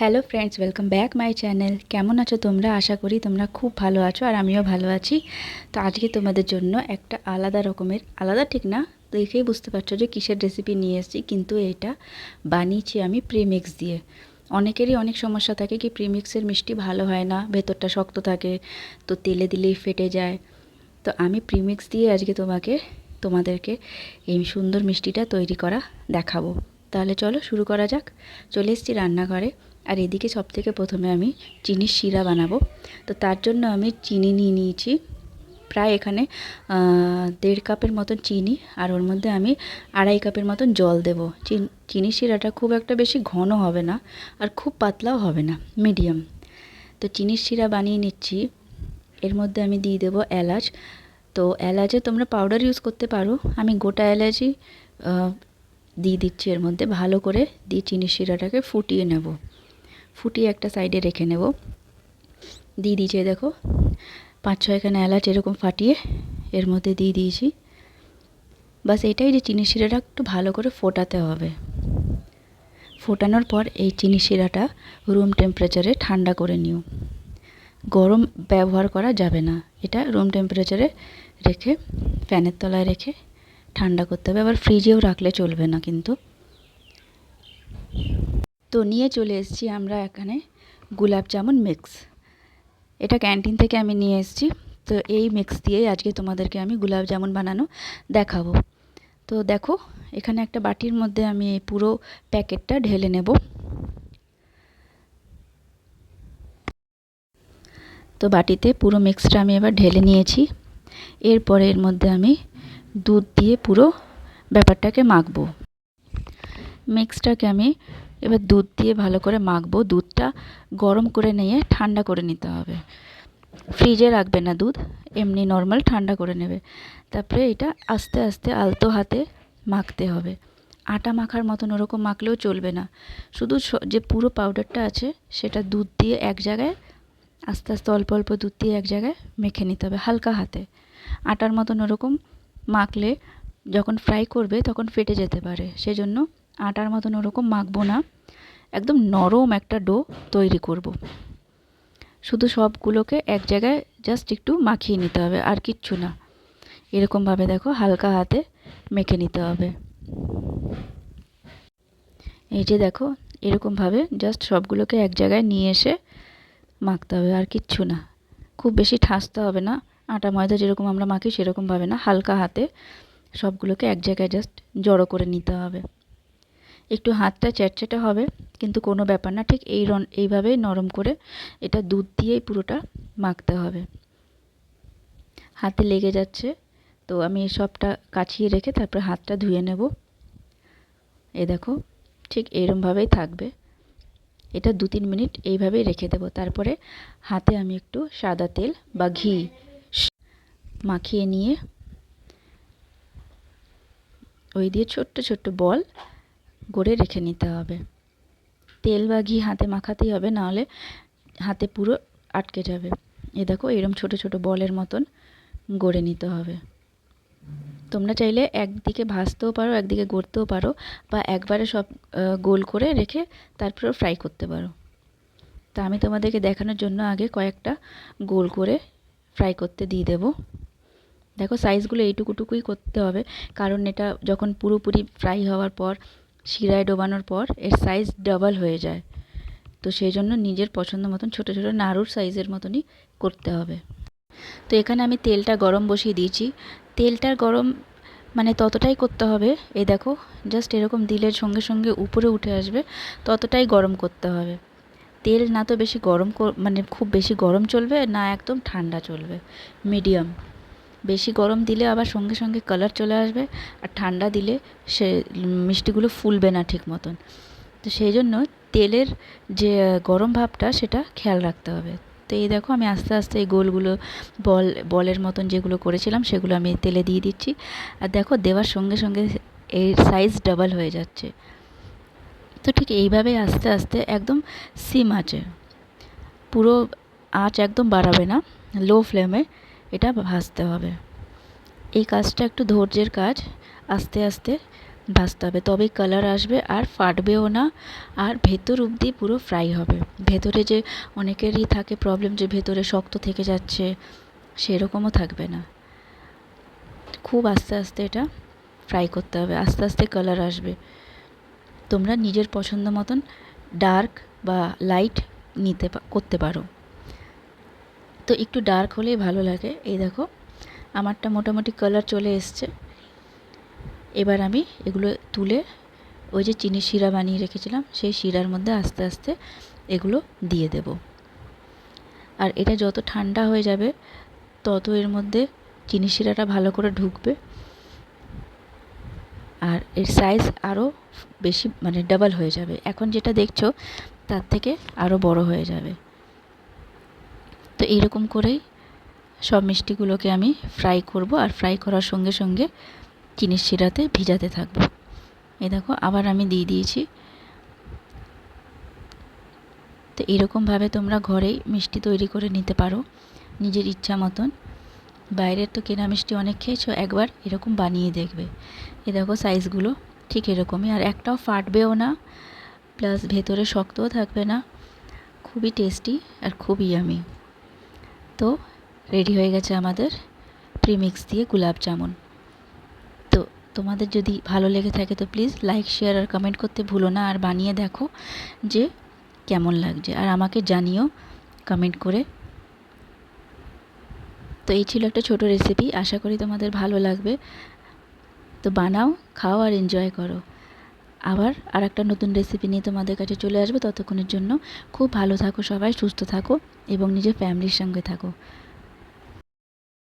Hello friends welcome back my channel কেমন আছো তোমরা? আশা করি তোমরা খুব ভালো আছো আর আমিও ভালো আছি। তো আজকে তোমাদের জন্য একটা আলাদা রকমের, আলাদা ঠিক না? দেখেই বুঝতে পারছ যে কিসের রেসিপি নিয়ে এসেছি, কিন্তু এটা বানিয়েছি আমি প্রিমিক্স দিয়ে। অনেকেরই অনেক সমস্যা থাকে কি প্রিমিক্সের মিষ্টি ভালো হয় না, ভেতরটা শক্ত থাকে, তো তেলে দিলেই ফেটে যায়। তো আমি প্রিমিক্স দিয়ে আজকে তোমাকে, তোমাদেরকে এই সুন্দর মিষ্টিটা তৈরি করা দেখাবো। তাহলে চলো শুরু করা যাক। চলে এসেছি রান্নাঘরে। আর এদিকে সব থেকে প্রথমে আমি চিনির শিরা বানাবো। তো তার জন্য আমি চিনি নিয়ে নিয়েছি। প্রায় এখানে দেড় কাপের মতন চিনি আর ওর মধ্যে আমি আড়াই কাপের মতন জল দেব। চিনি শিরাটা খুব একটা বেশি ঘন হবে না আর খুব পাতলাও হবে না, মিডিয়াম। তো চিনির শিরা বানিয়ে নিচ্ছি। এর মধ্যে আমি দিয়ে দেবো এলাচ। তো এলাচে তোমরা পাউডার ইউজ করতে পারো। আমি গোটা এলাচই দিয়ে দিচ্ছি এর মধ্যে। ভালো করে দিয়ে চিনির শিরাটাকে ফুটিয়ে নেব। ফুটিয়ে একটা সাইডে রেখে নেব। দিয়ে দিয়েছে দেখো, পাঁচ ছয়খানা এলাচ এরকম ফাটিয়ে এর মধ্যে দিয়ে দিয়েছি। বাস এটাই যে চিনি শিরাটা একটু ভালো করে ফোটাতে হবে। ফোটানোর পর এই চিনি শিরাটা রুম টেম্পারেচারে ঠান্ডা করে নিও। গরম ব্যবহার করা যাবে না। এটা রুম টেম্পারেচারে রেখে, ফ্যানের তলায় রেখে ঠান্ডা করতে হবে। আবার ফ্রিজেও রাখলে চলবে না কিন্তু। তো নিয়ে চলে এসেছি আমরা এখানে গোলাপ জামুন মিক্স এটা ক্যান্টিন থেকে আমি নিয়ে এসেছি। তো এই মিক্স দিয়েই আজকে তোমাদেরকে আমি গোলাপ জামুন বানানো দেখাবো। তো দেখো, এখানে একটা বাটির মধ্যে আমি পুরো প্যাকেটটা ঢেলে নেব। তো বাটিতে পুরো মিক্সটা আমি এবার ঢেলে নিয়েছি। এরপরে এর মধ্যে আমি দুধ দিয়ে পুরো ব্যাপারটাকে মাখবো। মিক্সটাকে আমি এবার দুধ দিয়ে ভালো করে মাখবো। দুধটা গরম করে নিয়ে ঠান্ডা করে নিতে হবে। ফ্রিজে রাখবে না দুধ, এমনি নর্মাল ঠান্ডা করে নেবে। তারপরে এটা আস্তে আস্তে আলতো হাতে মাখতে হবে। আটা মাখার মতন ওরকম মাখলেও চলবে না। শুধু যে পুরো পাউডারটা আছে, সেটা দুধ দিয়ে এক জায়গায়, আস্তে আস্তে অল্প অল্প দুধ দিয়ে এক জায়গায় মেখে নিতে হবে হালকা হাতে। আটার মতন ওরকম মাখলে যখন ফ্রাই করবে, তখন ফেটে যেতে পারে। সেজন্য আটার মতন ওরকম মাখবো না। একদম নরম একটা ডো তৈরি করব। শুধু সবগুলোকে এক জায়গায় জাস্ট একটু মাখিয়ে নিতে হবে, আর কিচ্ছু না। এরকমভাবে দেখো হালকা হাতে মেখে নিতে হবে। এই যে দেখো, এরকমভাবে জাস্ট সবগুলোকে এক জায়গায় নিয়ে এসে মাখতে হবে, আর কিচ্ছু না। খুব বেশি ঠাসতে হবে না, আটা ময়দা যেরকম আমরা মাখি সেরকমভাবে না, হালকা হাতে সবগুলোকে এক জায়গায় জাস্ট জড়ো করে নিতে হবে। একটু হাতটা চ্যাটচ্যাটে হবে, কিন্তু কোনো ব্যাপার না, ঠিক এই রন এইভাবেই নরম করে এটা দুধ দিয়েই পুরোটা মাখতে হবে। হাতে লেগে যাচ্ছে, তো আমি সবটা কাছিয়ে রেখে তারপরে হাতটা ধুয়ে নেব। এ দেখো, ঠিক এরমভাবেই থাকবে। এটা দু তিন মিনিট এইভাবেই রেখে দেবো। তারপরে হাতে আমি একটু সাদা তেল বা ঘি মাখিয়ে নিয়ে ওই দিয়ে ছোট্ট ছোট্ট বল গড়ে রেখে নিতে হবে। তেল বা ঘি হাতে মাখাতেই হবে, নাহলে হাতে পুরো আটকে যাবে। এ দেখো, এরম ছোট ছোট বলের মতন গড়ে নিতে হবে। তোমরা চাইলে একদিকে ভাজতেও পারো, একদিকে গড়তেও পারো, বা একবারে সব গোল করে রেখে তারপরে ফ্রাই করতে পারো। তা আমি তোমাদেরকে দেখানোর জন্য আগে কয়েকটা গোল করে ফ্রাই করতে দিয়ে দেবো। দেখো সাইজগুলো এইটুকুটুকুই করতে হবে, কারণ এটা যখন পুরোপুরি ফ্রাই হওয়ার পর শিরায় ডোবানোর পর এর সাইজ ডাবল হয়ে যায়। তো সেই জন্য নিজের পছন্দ মতন ছোটো ছোটো নাড়ুর সাইজের মতনই করতে হবে। তো এখানে আমি তেলটা গরম বসিয়ে দিয়েছি। তেলটার গরম মানে ততটাই করতে হবে, এই দেখো জাস্ট এরকম দিলের সঙ্গে সঙ্গে উপরে উঠে আসবে, ততটাই গরম করতে হবে। তেল না তো বেশি গরম মানে খুব বেশি গরম চলবে, না একদম ঠান্ডা চলবে মিডিয়াম বেশি গরম দিলে আবার সঙ্গে সঙ্গে কালার চলে আসবে আর ঠান্ডা দিলে সে মিষ্টিগুলো ফুলবে না ঠিক মতন। তো সেই জন্য তেলের যে গরম ভাবটা সেটা খেয়াল রাখতে হবে। তো এই দেখো আমি আস্তে আস্তে এই গোলগুলো বল, বলের মতন যেগুলো করেছিলাম সেগুলো আমি তেলে দিয়ে দিচ্ছি। আর দেখো দেওয়ার সঙ্গে সঙ্গে এর সাইজ ডাবল হয়ে যাচ্ছে। তো ঠিক এইভাবে আস্তে আস্তে একদম সিম আছে। পুরো আঁচ একদম বাড়াবে না। লো ফ্লেমে এটা ভাজতে হবে। এই কাজটা একটু ধৈর্যের কাজ, আস্তে আস্তে ভাজতে হবে। তবেই কালার আসবে আর ফাটবেও না। আর ভেতর অবধি পুরো ফ্রাই হবে। ভেতরে যে অনেকেরই থাকে প্রবলেম যে ভেতরে শক্ত থেকে যাচ্ছে, সেরকমও থাকবে না। খুব আস্তে আস্তে এটা ফ্রাই করতে হবে। আস্তে আস্তে কালার আসবে। তোমরা নিজের পছন্দ মতন ডার্ক বা লাইট নিতে করতে পারো। তো একটু ডার্ক হলেই ভালো লাগে। এই দেখো, আমারটা মোটামুটি কালার চলে এসছে। এবার আমি এগুলো তুলে ওই যে চিনি শিরা বানিয়ে রেখেছিলাম, সেই শিরার মধ্যে আস্তে আস্তে এগুলো দিয়ে দেব। আর এটা যত ঠান্ডা হয়ে যাবে, তত এর মধ্যে চিনি শিরাটা ভালো করে ঢুকবে। আর এর সাইজ আরও বেশি মানে ডাবল হয়ে যাবে। এখন যেটা দেখছ, তার থেকে আরও বড় হয়ে যাবে। তো এইরকম করেই সব মিষ্টিগুলোকে আমি ফ্রাই করব আর ফ্রাই করার সঙ্গে সঙ্গে চিনির শিরাতে ভিজাতে থাকব। এই দেখো, আবার আমি দিয়ে দিয়েছি। তো এরকমভাবে তোমরা ঘরেই মিষ্টি তৈরি করে নিতে পারো, নিজের ইচ্ছা মতন। বাইরের তো কেনা মিষ্টি অনেক খেয়েছো, একবার এরকম বানিয়ে দেখবে। এ দেখো সাইজগুলো ঠিক এরকমই। আর একটাও ফাটবেও না প্লাস ভেতরে শক্তও থাকবে না। খুবই টেস্টি আর খুবই ইয়ামি তো রেডি হয়ে গেছে আমাদের প্রিমিক্স দিয়ে গুলাব জামুন তো তোমাদের যদি ভালো লেগে থাকে তো প্লিজ লাইক শেয়ার আর কমেন্ট করতে ভুলো না। আর বানিয়ে দেখো যে কেমন লাগছে। আর আমাকে জানিও কমেন্ট করে। তো এই ছিল একটা ছোট রেসিপি আশা করি তোমাদের ভালো লাগবে। তো বানাও, খাও আর এনজয় করো। আবার আর একটা নতুন রেসিপি নিয়ে তোমাদের কাছে চলে আসব। ততক্ষণের জন্য খুব ভালো থাকো সবাই, সুস্থ থাকো এবং নিজের ফ্যামিলির সঙ্গে থাকো।